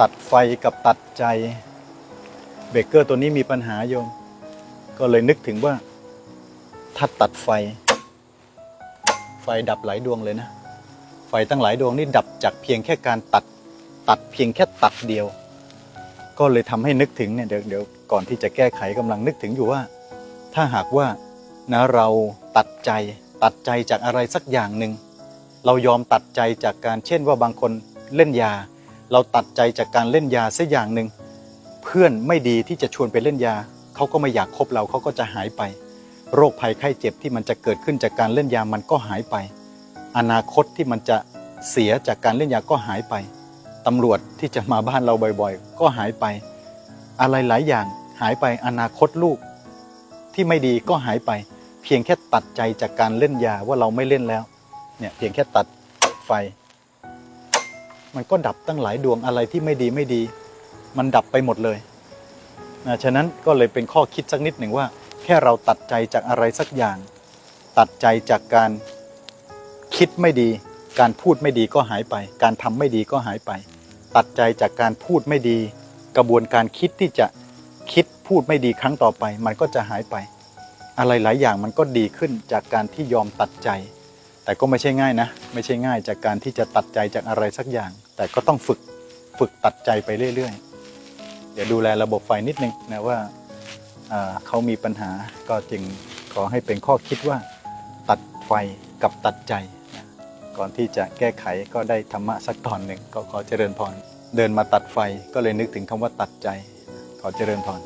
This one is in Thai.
ตัดไฟกับตัดใจเบรกเกอร์ตัวนี้มีปัญหาโยม ก็เลยนึกถึงว่า ถ้าตัดไฟ ไฟดับหลายดวงเลยนะ ไฟตั้งหลายดวงนี่ดับจากเพียงแค่การตัด ตัดเพียงแค่ตัดเดียว ก็เลยทำให้นึกถึงเนี่ยเดี๋ยวเดี๋ยวก่อนที่จะแก้ไขกำลังนึกถึงอยู่ว่า ถ้าหากว่านะเราตัดใจ ตัดใจจากอะไรสักอย่างหนึ่งเรายอมตัดใจจากการเช่นว่าบางคนเล่นยา เราตัดใจจากการเล่นยาสักอย่างหนึ่งเพื่อนไม่ดีที่จะชวนไปเล่นยาเขาก็ไม่อยากคบเราเขาก็จะหายไป โรคภัยไข้เจ็บที่มันจะเกิดขึ้นจากการเล่นยามันก็หายไป อนาคตที่มันจะเสียจากการเล่นยาก็หายไปตำรวจที่จะมาบ้านเราบ่อยๆ ก็หายไป อะไรหลายอย่างหายไปอนาคตลูก ที่ไม่ดีก็หายไป เพียงแค่ตัดใจจากการเล่นยาว่าเราไม่เล่นแล้วเนี่ยเพียงแค่ตัดไฟ มันก็ดับตั้งหลายดวงอะไรที่ไม่ดีไม่ดี มันดับไปหมดเลยนะฉะนั้นก็เลยเป็นข้อคิดสักนิดหนึ่งว่า แค่เราตัดใจจากอะไรสักอย่าง ตัดใจจากการคิดไม่ดี การพูดไม่ดีก็หายไป การทำไม่ดีก็หายไป ตัดใจจากการพูดไม่ดี กระบวนการคิดที่จะคิดพูดไม่ดีครั้งต่อไป มันก็จะหายไป อะไรหลายอย่างมันก็ดีขึ้นจากการที่ยอมตัดใจ แต่ก็ไม่ใช่ง่ายนะ ไม่ใช่ง่ายจากการที่จะตัดใจจากอะไรสักอย่าง แต่ก็ต้องฝึกฝึกตัดใจไปเรื่อยๆ เดี๋ยวดูแลระบบไฟนิดนึงนะว่าเขามีปัญหาก็จึงขอให้เป็นข้อคิดว่า ตัดไฟกับตัดใจนะก่อนที่จะแก้ไขก็ได้ธรรมะสักตอนหนึ่งก็ขอเจริญพร เดินมาตัดไฟก็เลยนึกถึงคำว่าตัดใจ ขอเจริญพร